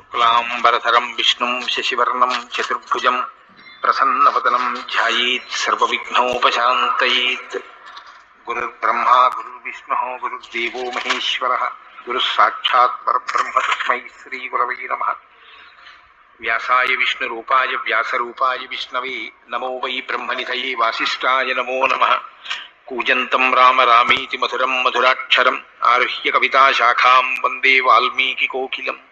शुक्लाम्बरधरं विष्णु शशिवर्ण, चतुर्भुज प्रसन्न वतनम ध्यानोपात गुरुर्ब्रह्मा, गुरुर्विष्णुः, गुरुर्देवो महेश्वरः गुरुः साक्षात् नम तस्मै श्रीगुरवै नमः। व्यासाय विष्णुरूपाय, व्यासरूपाय विष्णवे नमो वै ब्रह्मनिधये वासिष्ठाय नमो नमः। कूजन्तं राम रामेति मधुरं मधुराक्षरम्, आरुह्य कविताशाखां वंदे वाल्मीकिकोकिलम्।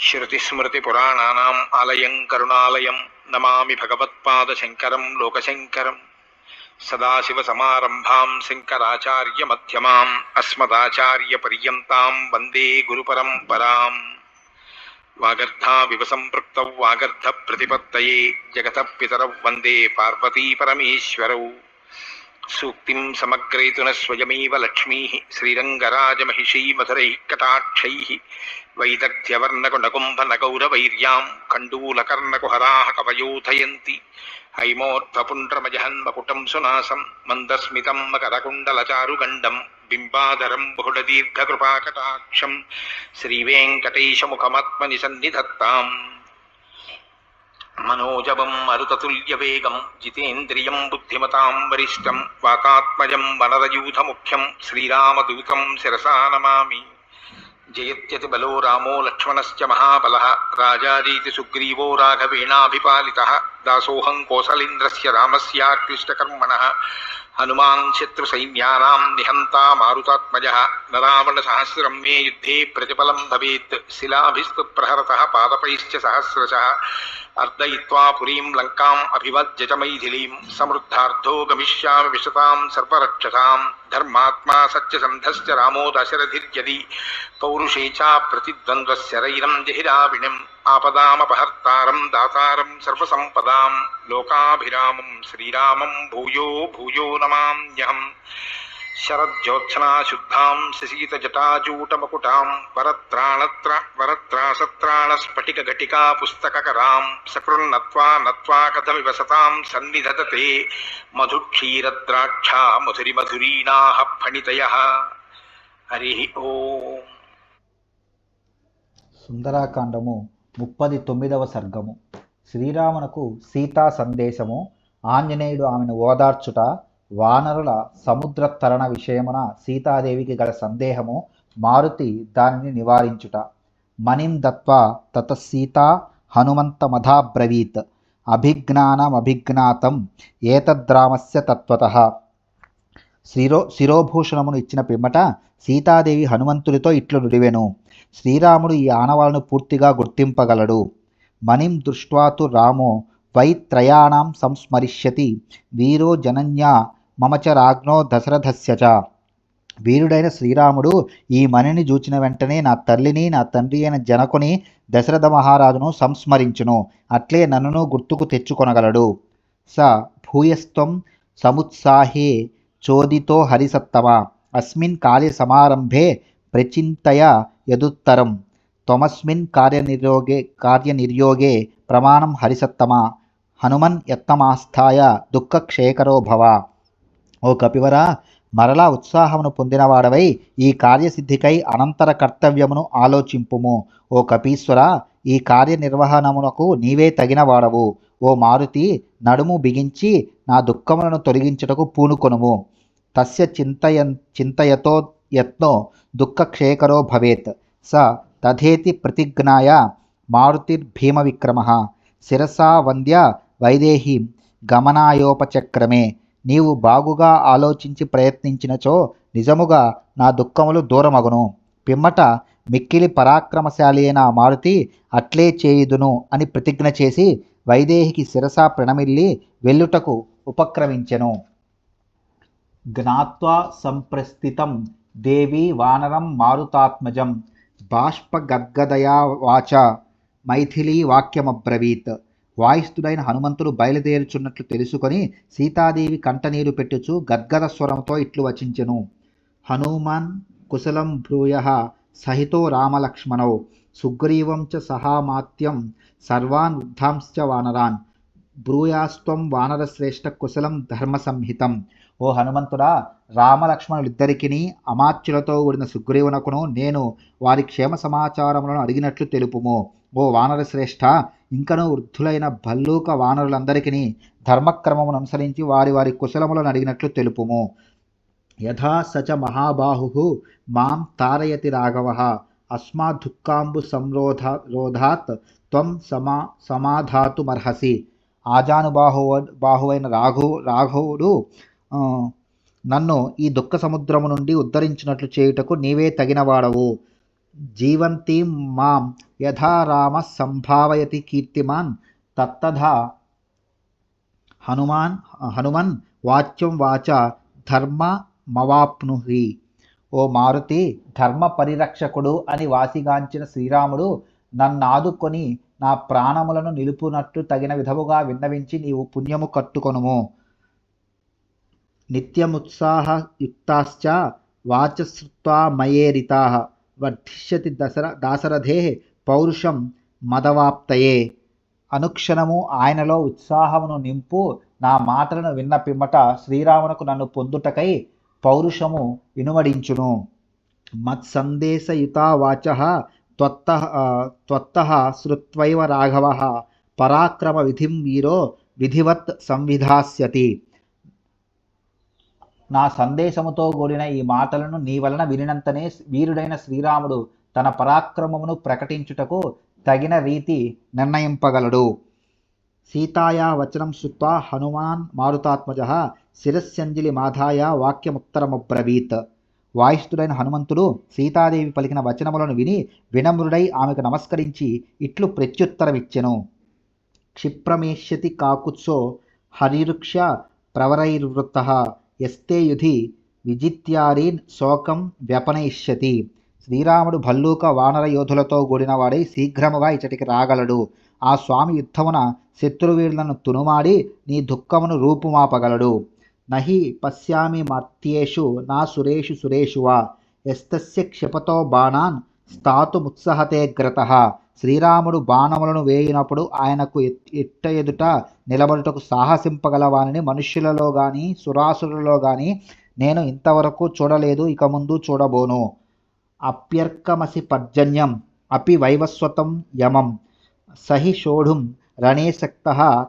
శృతిస్మృతిపురాణానాం ఆలయం కరుణాలయం నమామి భగవత్పాదశంకరం లోకశంకరం సదాశివసమారంభాం శంకరాచార్యమధ్యమాం అస్మదాచార్యపర్యంతాం వందే గురుపరంపరాం వాగర్ధావివ సంపృక్త వాగర్ధ ప్రతిపత్తయే జగత పితరౌ వందే పార్వతీపరమేశ్వరౌ సూక్తిం సమగ్రయతున స్వయమేవ లక్ష్మీ శ్రీరంగరాజమహిషీ మధురైः కటాక్షైः వైదగ్ధ్యవర్ణకుణకుంభనగౌరవైర్యాం కండూలకర్ణకుహరాः కవయోధయంతి హైమోర్ధపుండ్రమజహన్మకుటం సునాసం మందస్మితం మకరకుండలచారుగండం బింబాధరం బహుళదీర్ఘకృపాకటాక్షం శ్రీవేంకటేశముఖమాత్మని సన్నిధత్తాం మనోజవం మరుతతుల్య వేగం జితేంద్రియం బుద్ధిమతాం వరిష్టం వాతాత్మజం వనరయూథముఖ్యం శ్రీరామదూతం శిరసా నమామి జయత్యతి బలో రామో లక్ష్మణశ్చ మహాబల రాజారీతి సుగ్రీవో రాఘవేణాభిపాలితः దాసోహం కోసలేంద్రస్య రామస్యాక్లిష్టకర్మణ హనుమాన్ శత్రుసైన్యానాం నిహంతా మారుతాత్మజ నరావణ సహస్రం మే యుద్ధే ప్రతిఫలం భవేత్ శిలాభిస్తు ప్రహరత పాదపైశ్చ సహస్రశ అర్దయిత్వా పురీం లంకాం అభివజ్య చ మైథిలీం సమృద్ధార్థో గమిష్యామి విశతాం సర్వరక్షసాం ధర్మాత్మా సత్యసంధశ్చ రామో దశరథిర్యది పౌరుషే చ ప్రతిద్వంద్వశరైరం జహిరావిణిం ఆపదామపహర్తారం దాతారం సర్వసంపదాం లోకాభిరామం శ్రీరామం భూయో భూయో నమామ్యహం శరజ్యోత్సనాశుద్ధాం శశీతజటాజూటమకుటాం వరత్రాణత్ర వరత్రాసత్రాణస్ఫటికఘటికా పుస్తకరాం సకృన్నత్వా నత్వా కథమివ సతాం సన్నిధతతే మధుక్షీరద్రాక్షా మధురి మధురీణాః ఫణితయः హరి ఓం. సుందరాకాండము ముప్పది తొమ్మిదవ సర్గము. శ్రీరామునకు సీతా సందేశము. ఆంజనేయుడు ఆమెను ఓదార్చుట వానరుల సముద్ర తరణ విషయమున సీతాదేవికి గల సందేహము మారుతి దానిని నివారించుట. మణిం దత్వా తత సీత హనుమంతమధాబ్రవీత్ అభిజ్ఞానమభిజ్ఞాతం ఏతద్రామస్య తత్వత. శిరో శిరోభూషణమును ఇచ్చిన పిమ్మట సీతాదేవి హనుమంతుడితో ఇట్లు నుడివెను. శ్రీరాముడు ఈ ఆనవాలను పూర్తిగా గుర్తింపగలడు. మణిం దృష్ట్వాతు రామో వై త్రయాణం సంస్మరిష్యతి వీరో జనన్యా మమచ రాజ్ఞో దశరథస్య చ. వీరుడైన శ్రీరాముడు ఈ మణిని చూచిన వెంటనే నా తల్లిని నా తండ్రి అయిన జనకుని దశరథ మహారాజును సంస్మరించును. అట్లే నన్నును గుర్తుకు తెచ్చుకొనగలడు. స. భూయస్త్వం సముత్సాహే చోదితో హరిసత్తమ. అస్మిన్ కార్య సమారంభే ప్రచింతయ యదుత్తరం. త్వమస్మిన్ కార్యనిర్యోగే కార్యనిర్యోగే ప్రమాణం హరిసత్తమ. హనుమన్ యత్తమాస్థాయ దుఃఖక్షేకరో భవ. ఓ కపివరా మరలా ఉత్సాహమును పొందినవాడవై ఈ కార్యసిద్ధికై అనంతర కర్తవ్యమును ఆలోచింపుము. ఓ కపీశ్వర ఈ కార్యనిర్వహణమునకు నీవే తగినవాడవు. ఓ మారుతి నడుము బిగించి నా దుఃఖములను తొలగించుటకు పూనుకొనుము. తస్య చింతయ చింతయతో యత్నో దుఃఖక్షేకరో భవేత్. స తథేతి ప్రతిజ్ఞాయ మారుతిర్భీమవిక్రమ శిరసా వంద్య వైదేహీం గమనాయోపచక్రమే. నీవు బాగుగా ఆలోచించి ప్రయత్నించినచో నిజముగా నా దుఃఖములు దూరమగును. పిమ్మట మిక్కిలి పరాక్రమశాలి అయిన మారుతి అట్లే చేయుదును అని ప్రతిజ్ఞ చేసి వైదేహికి శిరసా ప్రణమిల్లి వెల్లుటకు ఉపక్రమించెను. జ్ఞాత్వా సంప్రస్థితం దేవి వానరం మారుతాత్మజం. బాష్పగద్గదయా వాచ. మైథిలీ వాక్యమబ్రవీత్. వాయిస్తుడైన హనుమంతుడు బయలుదేరుచున్నట్లు తెలుసుకొని సీతాదేవి కంటనీరు పెట్టుచు గద్గద స్వరంతో ఇట్లు వచించెను. హనుమాన్ కుశలం భ్రూయ సహితో రామలక్ష్మణౌ. సుగ్రీవం చ సహామాత్యం సర్వాన్ వృద్ధాంశ్చ వానరాన్. భ్రూయాస్త్వం వానరశ్రేష్ఠ కుశలం ధర్మ సంహితం ఓ హనుమంతుడా రామలక్ష్మణులిద్దరికిని అమాత్యులతో కూడిన సుగ్రీవునకును నేను వారి క్షేమ సమాచారములను అడిగినట్లు తెలుపుము. ఓ వానరశ్రేష్ఠ ఇంకనూ వృద్ధులైన భల్లూక వానరులందరికీ ధర్మక్రమమును అనుసరించి వారి వారి కుశలములను అడిగినట్లు తెలుపుము. యథా సచ మహాబాహు మాం తారయతి రాఘవ అస్మాదుఃఖాంబు సంరోధ రోధాత్ త్వం సమా సమాధాతుమర్హసి. ఆజానుబాహు బాహువైన రాఘు రాఘవుడు నన్ను ఈ దుఃఖ సముద్రము నుండి ఉద్ధరించినట్లు చేయుటకు నీవే తగినవాడవు. జీవంతీం మాం యథా రామ సంభావయతి కీర్తిమాన్ తత్తథా హనుమాన్ హనుమన్ వాచ్యం వాచ ధర్మ మవాప్నుహి. ఓ మారుతి ధర్మ పరిరక్షకుడు అని వాసిగాంచిన శ్రీరాముడు నన్నాదుకొని నా ప్రాణములను నిలుపునట్టు తగిన విధముగా విన్నవించి నీవు పుణ్యము కట్టుకొనుము. నిత్యముత్సాహయుక్తాశ్చ వాచశ్రుత్వా మయేరితా. వర్ధిష్యతి దశర దాశరథే పౌరుషం మదవాప్తయే. అనుక్షణము ఆయనలో ఉత్సాహమును నింపు నా మాటలను విన్న పిమ్మట శ్రీరామునకు నన్ను పొందుటకై పౌరుషము ఇనుమడించును. మత్సందేశయుతావాచ త్వత్త త్వత్త శ్రుత్వైవ రాఘవ. పరాక్రమ విధిం వీరో విధివత్ సంవిధాస్యతి. నా సందేశముతో కూడిన ఈ మాటలను నీ వలన వినినంతనే వీరుడైన శ్రీరాముడు తన పరాక్రమమును ప్రకటించుటకు తగిన రీతి నిర్ణయింపగలడు. సీతాయా వచనం శ్రుత్వా హనుమాన్ మారుతాత్మజ శిరస్యంజలి మాధాయ వాక్యముత్తరమబ్రవీత్. వాయిస్తుడైన హనుమంతుడు సీతాదేవి పలికిన వచనములను విని వినమ్రుడై ఆమెకు నమస్కరించి ఇట్లు ప్రత్యుత్తరమిచ్చెను. క్షిప్రమేష్యతి కాకుత్సో హరిరుక్ష ప్రవరైర్వృత్త. ఎస్తే యుధి విజిత్యారీన్ శోకం వ్యపనయిష్యతి. శ్రీరాముడు భల్లూక వానర యోధులతో కూడినవాడై శీఘ్రముగా ఇచ్చటికి రాగలడు. ఆ స్వామి యుద్ధమున శత్రువీరులను తునుమాడి నీ దుఃఖమును రూపుమాపగలడు. నహి పశ్యామి మర్త్యేషు నా సురేషు సురేషువా. ఎస్తస్య క్షిపతో బాణాన్ స్థాతుముత్సహతే గ్రత. శ్రీరాముడు బాణములను వేయినప్పుడు ఆయనకు ఎట్- ఎట్ట ఎదుట నిలబడుటకు సాహసింపగలవాని మనుష్యులలో కానీ సురాసురులలో కానీ నేను ఇంతవరకు చూడలేదు ఇక ముందు చూడబోను. అప్యర్కమసి పర్జన్యం అపి వైవస్వతం యమం సహి షోఢుం రణేశక్త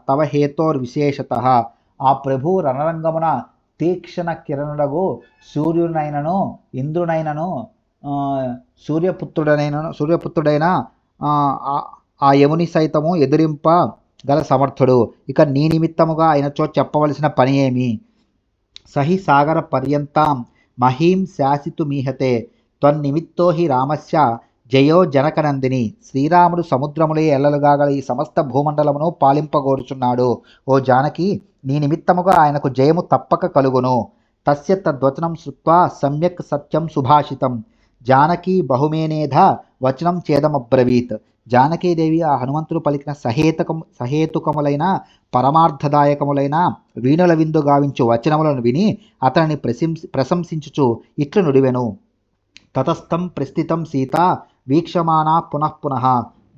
తవ హేతోర్విశేషత ఆ ప్రభు రణరంగమున తీక్షణ కిరణుడగు సూర్యునైనను ఇంద్రునైనను ఆ, సూర్యపుత్రుడనైనను సూర్యపుత్రుడైన ఆ, యముని సైతము ఎదిరింప గల సమర్థుడు. ఇక నీ నిమిత్తముగా ఆయనచో చెప్పవలసిన పని ఏమి? సహి సాగర పర్యంతం మహీం శాసితుమీహతే త్వన్నిమిత్తో హి రామస్య జయో జనకనందిని. శ్రీరాముడు సముద్రములే ఎల్లలుగా గల ఈ సమస్త భూమండలమును పాలింపగోరుచున్నాడు. ఓ జానకి నీ నిమిత్తముగా ఆయనకు జయము తప్పక కలుగును. తస్య తద్వచనం శృత్వా సమ్యక్ సత్యం సుభాషితం. జానకి బహుమేనేధ వచనం చేదమబ్రవీత్ జానకీదేవి ఆ హనుమంతుడు పలికిన సహేతకం సహేతుకములైన పరమార్థదాయకములైన వీణుల విందు గావించు వచనములను విని అతనిని ప్రశంసి ప్రశంసించుచు ఇట్లు నుడివెను. తతస్థం ప్రస్థితం సీత వీక్షమానా పునః పునః.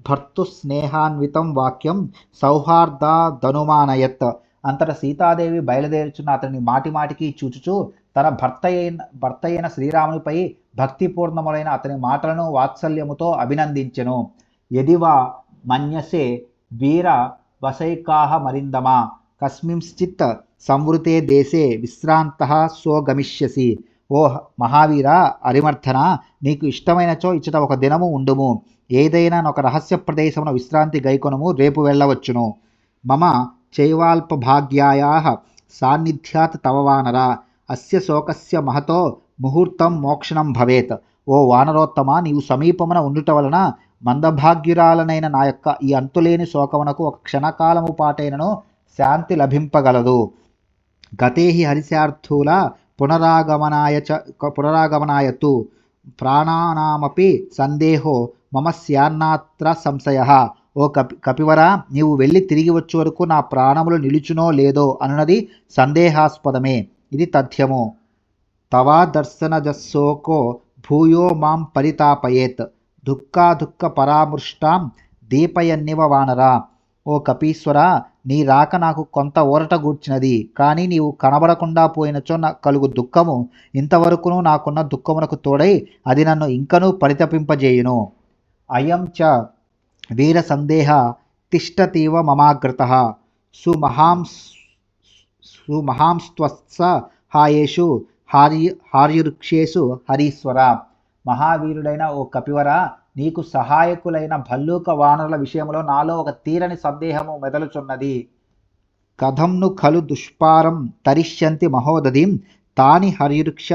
భర్తు స్నేహాన్వితం వాక్యం సౌహార్దాదనుమానయత్ అంతట సీతాదేవి బయలుదేరుచున్న అతని మాటి మాటికి చూచుచూ తన భర్త అయిన భర్త అయిన శ్రీరామునిపై భక్తిపూర్ణములైన అతని మాటలను వాత్సల్యముతో అభినందించెను. ఎదివా మన్యసే వీర వసైకాహ మరిందమా. కస్మింశ్చిత్ సంవృతే దేశే విశ్రాంత సోగమిష్యసి ఓ మహావీర అరిమర్థన నీకు ఇష్టమైనచో ఇచ్చట ఒక దినము ఉండుము. ఏదైనా ఒక రహస్య ప్రదేశమున విశ్రాంతి గైకొనము రేపు వెళ్ళవచ్చును. మమ చైవాల్ప భాగ్యాయా సాన్నిధ్యాత్ తవవానరా అస్య శోకస్య మహతో ముహూర్తం మోక్షణం భవేత్. ఓ వానరోత్తమ నీవు సమీపమున ఉండుట వలన మందభాగ్యురాలనైన నా యొక్క ఈ అంతులేని శోకమునకు ఒక క్షణకాలము పాటైనను శాంతి లభింపగలదు. గతేహి హరిశార్థుల పునరాగమనాయ చ పునరాగమనాయతు ప్రాణానామపి సందేహో మమ స్యాన్నాత్ర సంశయ. ఓ కపి కపివర నీవు వెళ్ళి తిరిగి వచ్చే వరకు నా ప్రాణములు నిలుచునో లేదో అనున్నది సందేహాస్పదమే. ఇది తథ్యము. తవా దర్శనజస్సోకో భూయో మాం పరితాపయేత్. దుఃఖాదుఃఖ పరామృష్టాం దీపయన్నివ వానరా. ఓ కపీశ్వర నీ రాక నాకు కొంత ఊరట గూర్చినది కానీ నీవు కనబడకుండా పోయినచో నా కలుగు దుఃఖము. ఇంతవరకును నాకున్న దుఃఖమునకు తోడై అది నన్ను ఇంకనూ పరితపింపజేయును. అయం చ వీర సందేహ తిష్టతీవ మమాగ్రత. సుమహాం సుమహాంస్త్వత్స హాయేషు హార్య హార్యురుక్షేషు హరీశ్వర. మహావీరుడైన ఓ కపివర నీకు సహాయకులైన భల్లూక వానరుల విషయంలో నాలో ఒక తీరని సందేహము మెదలుచున్నది. కథంను ఖలు దుష్పారం తరిష్యంతి మహోదధిం తాని హరివృక్ష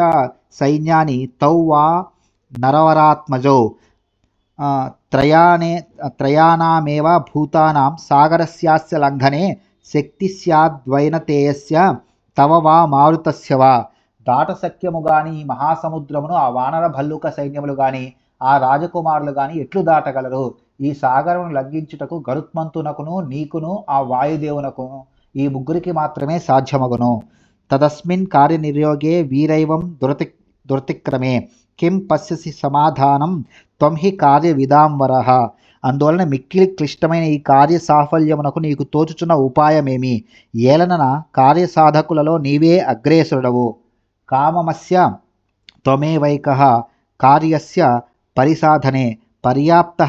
సైన్యాని తౌ వా నరవరాత్మజౌ త్రయానే త్రయాణమేవ భూతానాం సాగరస్యాస్య లంఘనే శక్తి స్యాద్వైనతేయస్య తవ వా మారుతస్య వా. దాటసఖ్యము గాని ఈ మహాసముద్రమును ఆ వానర భల్లుక సైన్యములు గాని ఆ రాజకుమారులు గాని ఎట్లు దాటగలరు? ఈ సాగరమును లగ్గించుటకు గరుత్మంతునకును నీకును ఆ వాయుదేవునకును ఈ ముగ్గురికి మాత్రమే సాధ్యమగును. తదస్మిన్ కార్యనిర్యోగే వీరైవం దురతి దురతిక్రమే. కిం పశ్యసి సమాధానం? త్వం హి కార్య విదాంబరః అందువలన మిక్కిలి క్లిష్టమైన ఈ కార్య సాఫల్యమునకు నీకు తోచుచున్న ఉపాయమేమి? ఏలనన కార్యసాధకులలో నీవే అగ్రేసుడవు కామమస్య త్వమేవైక కార్యస్య పరిసాధనే పర్యాప్త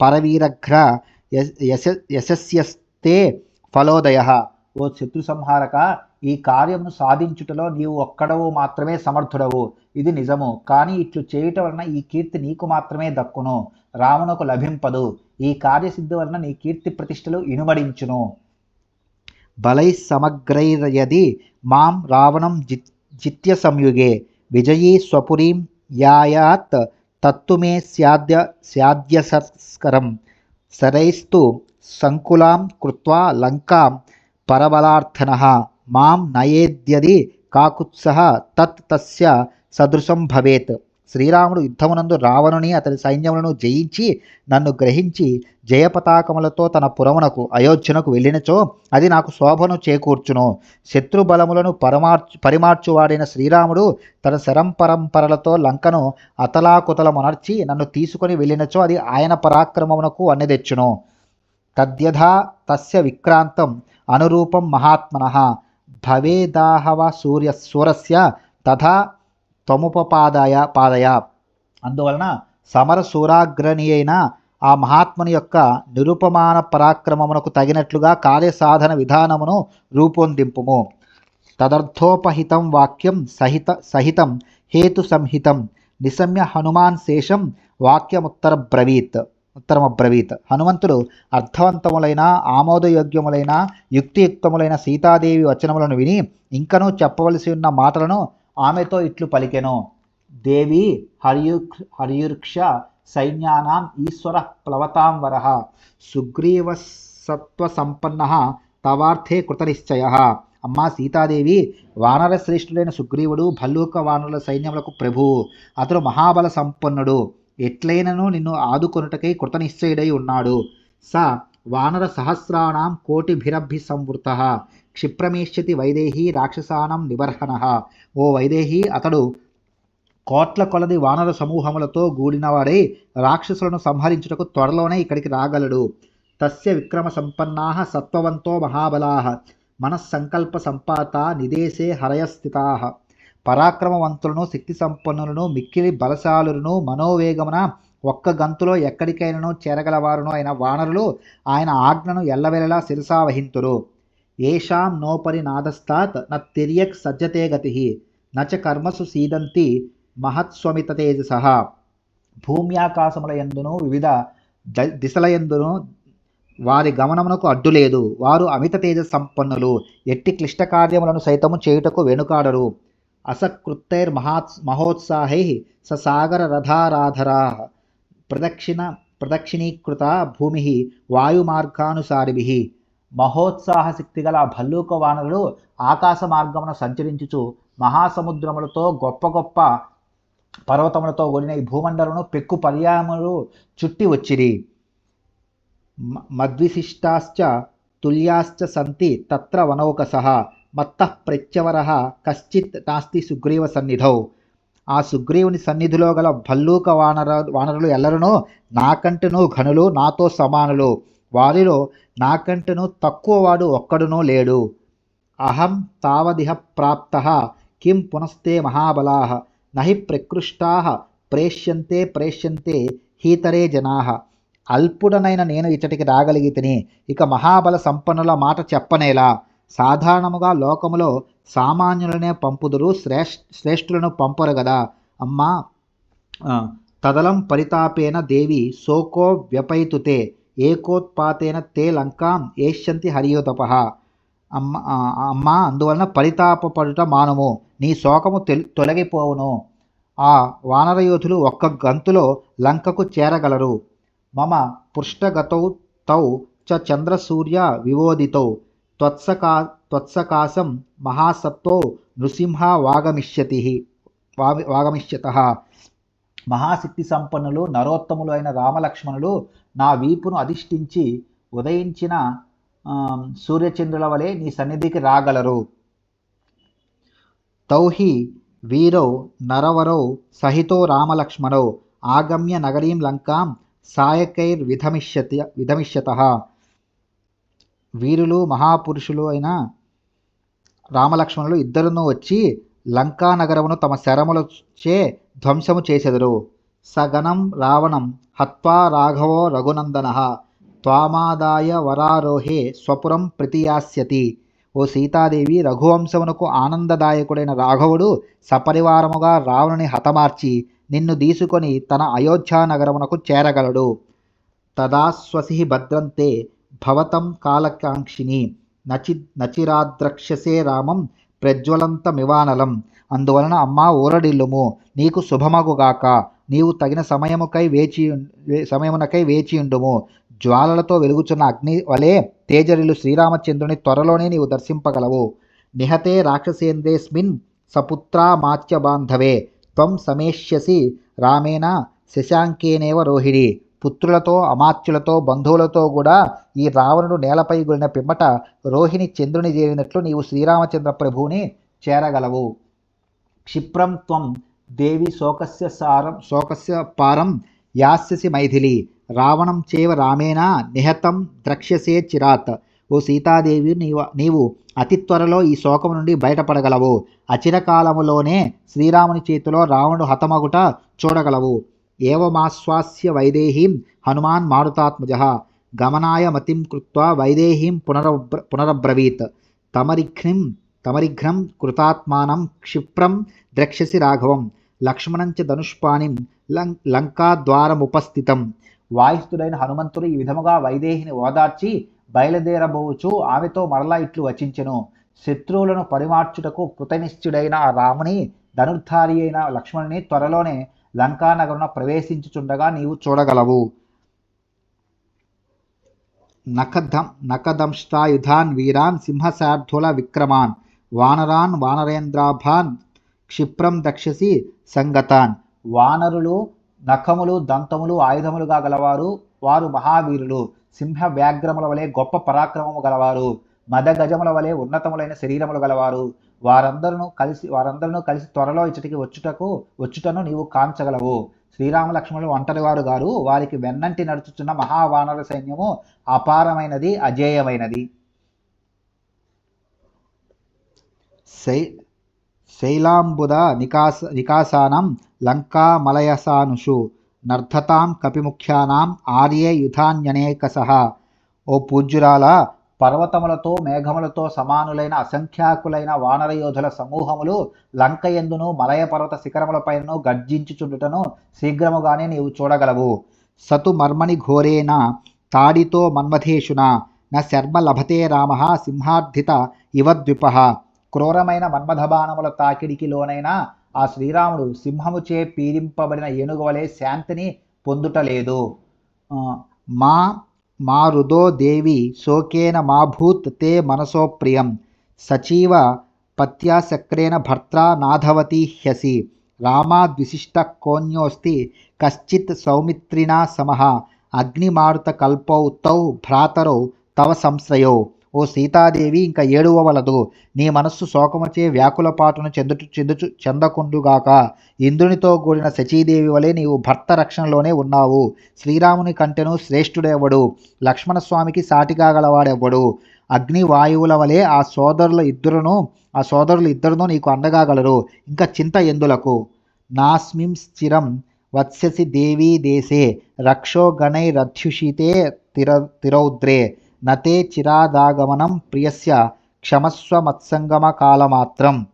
పరవీరఘ్ర యశ యశస్యస్తే ఫలోదయ ఓ శత్రు సంహారక ఈ కార్యమును సాధించుటలో నీవు ఒక్కడవు మాత్రమే సమర్థుడవు. ఇది నిజము. కానీ ఇట్లు చేయుట వలన ఈ కీర్తి నీకు మాత్రమే దక్కును. రామునకు లభింపదు. ఈ కార్యసిద్ధి వలన నీ కీర్తి ప్రతిష్టలు ఇనుమడించును. బలై సమగ్రైరయది మాం రావణం జిత్ జిత్య సంయుగే విజయీ స్వపురీం యాయాత్ తత్తు మే స్యాద్య స్యాద్యసస్కరం శరైస్తు సంకులాం కృత్వా లంకాం పరబలార్థన మాం నయేద్యది కాకుత్సహ తత్ తస్య సదృశం భవేత్ శ్రీరాముడు యుద్ధమునందు రావణుని అతని సైన్యములను జయించి నన్ను గ్రహించి జయపతాకములతో తన పురమునకు అయోధ్యనకు వెళ్ళినచో అది నాకు శోభను చేకూర్చును. శత్రుబలములను పరమార్చు పరిమార్చువాడైన శ్రీరాముడు తన శరంపరంపరలతో లంకను అతలాకుతలమునర్చి నన్ను తీసుకొని వెళ్ళినచో అది ఆయన పరాక్రమమునకు అన్నెదెచ్చును. తద్యథా తస్య విక్రాంతం అనురూపం మహాత్మన. భవేదాహవ సూర్య సూరస్య తథా తముపపాదాయ పాదయ. అందువలన సమరసూరాగ్రణి అయిన ఆ మహాత్ముని యొక్క నిరుపమాన పరాక్రమమునకు తగినట్లుగా కార్యసాధన విధానమును రూపొందింపుము. తదర్థోపహితం వాక్యం సహిత సహితం హేతు సంహితం. నిశమ్య హనుమాన్ శేషం వాక్యముత్తర బ్రవీత్ ఉత్తరమబ్రవీత్ హనుమంతుడు అర్థవంతములైన ఆమోదయోగ్యములైన యుక్తియుక్తములైన సీతాదేవి వచనములను విని ఇంకనూ చెప్పవలసి ఉన్న మాటలను ఆమెతో ఇట్లు పలికెను. దేవి హరియు హరియుక్ష సైన్యానాం ఈశ్వర ప్లవతాం వరః. సుగ్రీవ సత్వ సంపన్న తవార్థే కృతనిశ్చయ. అమ్మా సీతాదేవి వానర శ్రేష్ఠుడైన సుగ్రీవుడు భల్లూక వానరుల సైన్యములకు ప్రభువు అతడు మహాబల సంపన్నుడు. ఎట్లైనను నిన్ను ఆదుకొనుటకై కృతనిశ్చయుడై ఉన్నాడు. స వానర సహస్రాణం కోటిభిరభి సంవృత క్షిప్రమేష్యతి వైదేహి రాక్షసానం నిబర్హణ ఓ వైదేహి అతడు కోట్ల కొలది వానర సమూహములతో గూడినవాడై రాక్షసులను సంహరించుటకు త్వరలోనే ఇక్కడికి రాగలడు. తస్య విక్రమ సంపన్నా సత్వవంతో మహాబలా. మనస్సంకల్ప సంపాత నిదేశే హరయస్థితా. పరాక్రమవంతులను శక్తి సంపన్నులను మిక్కిలి బలశాలులను మనోవేగమున ఒక్క గంతులో ఎక్కడికైనను చేరగలవారును అయిన వానరులు ఆయన ఆజ్ఞను ఎల్లవెల్లలా శిరసావహింతురు. ఏషాం నోపరి నాదస్తాత్ న తిర్యక్ సజ్జతే గతి నచ కర్మసు సీదంతి మహత్స్వమిత తేజస భూమ్యాకాశముల ఎందును వివిధ దిశల ఎందును వారి గమనమునకు అడ్డు లేదు. వారు అమిత తేజ సంపన్నులు. ఎట్టి క్లిష్ట కార్యములను సైతము చేయుటకు వెనుకాడరు. అసకృత్తైర్ మహాత్ మహోత్సాహై ససాగర రథారాధరా. ప్రదక్షిణ ప్రదక్షిణీకృత భూమి వాయుమార్గానుసారిభి. మహోత్సాహ శక్తి గల భల్లూక వానరులు ఆకాశ మార్గమున సంచరించుచు మహాసముద్రములతో గొప్ప గొప్ప పర్వతములతో కూడిన ఈ భూమండలను పెక్కు పర్యాములు చుట్టి వచ్చిరి. మద్విశిష్టాశ్చ తుల్యాశ్చ సంతి తత్ర వనౌకసః మత్త ప్రత్యవర కశ్చిత్ నాస్తి సుగ్రీవ సన్నిధౌ. ఆ సుగ్రీవుని సన్నిధిలో గల భల్లూక వానర వానరులు ఎల్లరూ నాకంటను ఘనులు నాతో సమానులు. వారిలో నాకంటేను తక్కువ వాడు ఒక్కడునూ లేడు. అహం తావదిహ ప్రాప్త కిం పునస్తే మహాబలా నహి ప్రకృష్టా ప్రేష్యంతే ప్రేష్యంతే హీతరే జనా. అల్పుడనైన నేను ఇచ్చటికి రాగలిగితిని ఇక మహాబల సంపన్నుల మాట చెప్పనేలా. సాధారణముగా లోకములో సామాన్యులనే పంపుదురు శ్రేష్ శ్రేష్ఠులను పంపరు కదా అమ్మా తదలం పరితాపేన దేవి శోకో వ్యపైతుతే. ఏకోత్పాతేన తే లంకాం ఏష్యంతి హరియోతప. అమ్మ అమ్మా అందువలన పరితాపపడుట మానము. నీ శోకము తొలగిపోవును. ఆ వానరయోధులు ఒక్క గంతులో లంకకు చేరగలరు. మమ పృష్టగతౌ తౌ చ చంద్రసూర్య వివోదితౌ. త్వత్సకా త్వత్సకాశం మహాసత్వో నృసింహ వాగమిష్యతి. వాగమిష్యత. మహాశక్తి సంపన్నులు నరోత్తములు అయిన రామలక్ష్మణులు నా వీపును అధిష్ఠించి ఉదయించిన సూర్యచంద్రుల వలె నీ సన్నిధికి రాగలరు. తౌహి వీరౌ నరవరౌ సహితో రామలక్ష్మణౌ ఆగమ్య నగరీం లంకాం సాయకైర్ విధమిష్యతి విధమిష్యత. వీరులు మహాపురుషులు అయిన రామలక్ష్మణులు ఇద్దరును వచ్చి లంకా నగరమును తమ శరములచే ధ్వంసము చేసెదరు. సగనం రావణం హత్వా రాఘవో రఘునందన. త్వామాదాయ వరారోహే స్వపురం ప్రతియాస్యతి. ఓ సీతాదేవి రఘువంశమునకు ఆనందదాయకుడైన రాఘవుడు సపరివారముగా రావణుని హతమార్చి నిన్ను తీసుకొని తన అయోధ్యా నగరమునకు చేరగలడు. తదాశ్వసి భద్రంతే భవతం కాలకాంక్షిని నచి నచిరాద్రక్షసే రామం ప్రజ్వలంతమివానలం. అందువలన అమ్మా ఊరడిల్లుము. నీకు శుభమగుగాక. నీవు తగిన సమయముకై వేచి వే- సమయమునకై వేచియుండుము. జ్వాలలతో వెలుగుచున్న అగ్ని వలె తేజరిలు శ్రీరామచంద్రుని త్వరలోనే నీవు దర్శింపగలవు. నిహతే రాక్షసేంద్రేస్మిన్ సపుత్రా మాత్య బాంధవే త్వం సమేష్యసి రామేణ శశాంకేనేవ రోహిణి. పుత్రులతో అమాత్యులతో బంధువులతో కూడా ఈ రావణుడు నేలపై గురిన పిమ్మట రోహిణి చంద్రుని చేరినట్లు నీవు శ్రీరామచంద్ర ప్రభువుని చేరగలవు. క్షిప్రం త్వం దేవి శోకస్య సారం శోకస్య పారం యాస్యసి మైథిలి. రావణం చేవ రామేణా నిహతం ద్రక్ష్యసే చిరాత్. ఓ సీతాదేవి నీవు నీవు అతి త్వరలో ఈ శోకం నుండి బయటపడగలవు. అచిరకాలములోనే శ్రీరాముని చేతిలో రావణుడు హతమగుట చూడగలవు. ఏవమాశ్వాస్య వైదేహీం హనుమాన్ మారుతాత్మజ. గమనాయ మతిం కృత్వా వైదేహీం పునరబ్ర పునరబ్రవీత్. తమరిఘ్నిం తమరిఘ్నం కృతాత్మానం క్షిప్రం ద్రక్ష్యసి రాఘవం. లక్ష్మణంచ ధనుష్పాణిం లం లంకాద్వారముపస్థితం. వాయిస్తుడైన హనుమంతుడు ఈ విధముగా వైదేహిని ఓదార్చి బయలుదేరబోచు ఆమెతో మరలా ఇట్లు వచించెను. శత్రువులను పరిమార్చుటకు కృతనిశ్చుడైన ఆ రాముని ధనుర్ధారి అయిన లక్ష్మణుని త్వరలోనే లంకానగరున ప్రవేశించుచుండగా నీవు చూడగలవు. నఖదం నఖదంష్టాయుధాన్ వీరాన్ సింహశార్ధుల విక్రమాన్ వానరాన్ వానరేంద్రాభాన్ క్షిప్రం దక్షసి సంగతాన్. వానరులు నఖములు దంతములు ఆయుధములుగా గలవారు వారు మహావీరులు. సింహ వ్యాఘ్రముల వలె గొప్ప పరాక్రమము గలవారు. మదగజముల వలె ఉన్నతములైన శరీరములు గలవారు. వారందరూ కలిసి వారందరూ కలిసి త్వరలో ఇచ్చటికి వచ్చుటకు వచ్చుటను నీవు కాంచగలవు. శ్రీరామ లక్ష్మణులు ఒంటరివారు గారు వారికి వెన్నంటి నడుచుచున్న మహావానర సైన్యము అపారమైనది అజేయమైనది. శై శైలాంబుద నికాస నికాసానం లంకామలయసానుషు నర్ధతాం కపిముఖ్యానాం ఆర్యే యుధాన్యనేక సహా ఓ పూజ్యురాల పర్వతములతో మేఘములతో సమానులైన అసంఖ్యాకులైన వానర యోధుల సమూహములు లంక ఎందును మలయ పర్వత శిఖరములపైనను గర్జించుచుండుటను శీఘ్రముగానే నీవు చూడగలవు. సతు మర్మణి ఘోరేణ తాడితో మన్మథేషున న శర్మ లభతే రామ సింహార్థిత ఇవద్విప క్రూరమైన మన్మధబాణముల తాకిడికి లోనైన ఆ శ్రీరాముడు సింహముచే పీడింపబడిన ఏనుగవలే శాంతిని పొందుటలేదు. మా మా రుదో దేవి శోకేన మా భూత్ తే మనసోప్రియం సచీవ పత్యాశక్రేణ భర్త్రా నాధవతి హ్యసి. రామాద్విశిష్ట కోన్యోస్తి కశ్చిత్ సౌమిత్రిణా సమహ అగ్నిమారుత కల్పౌ తౌ భ్రాతరౌ తవ సంశ్రయో. ఓ సీతాదేవి ఇంకా ఏడువవలదు. నీ మనస్సు శోకముచే వ్యాకులపాటును చెందుచు చెందుచు చెందకుండుగాక. ఇంద్రునితో కూడిన శచీదేవి వలె నీవు భర్త రక్షణలోనే ఉన్నావు. శ్రీరాముని కంటెను శ్రేష్ఠుడెవడు? లక్ష్మణస్వామికి సాటిగా గలవాడెవడు అగ్ని వాయువుల వలె ఆ సోదరుల ఇద్దరును ఆ సోదరులు ఇద్దరును నీకు అండగాగలరు ఇంకా చింత ఎందులకు? నాస్మిం స్థిరం వత్స్యసి దేవీ దేశే. రక్షో గణైరధ్యుషితే తిర తిరౌద్రే. నతే చిరాదాగమనం ప్రియస్య క్షమస్వ మత్సంగమ కాలమాత్రం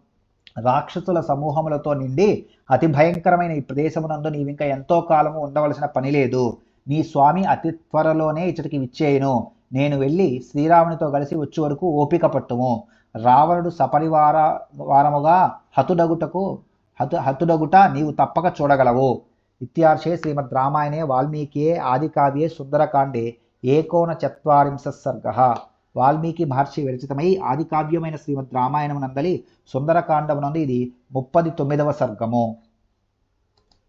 రాక్షసుల సమూహములతో నిండి అతి భయంకరమైన ఈ ప్రదేశమునందు నీవింకా ఎంతో కాలము ఉండవలసిన పని లేదు. నీ స్వామి అతి త్వరలోనే ఇచ్చటికి విచ్చేయను. నేను వెళ్ళి శ్రీరామునితో కలిసి వచ్చే వరకు ఓపిక పట్టుము. రావణుడు సపరివార వారముగా హతుడగుటకు హతు హతుడగుట నీవు తప్పక చూడగలవు. ఇత్యార్షే శ్రీమద్ రామాయణే వాల్మీకియే ఆదికావ్యే సుందరకాండే ఏకోన చత్వరింశ సర్గ వాల్మీకి మహర్షి విరచితమై ఆదికావ్యమైన శ్రీమద్ రామాయణం నందలి సుందరకాండమునందు ఇది ముప్పది తొమ్మిదవ సర్గము.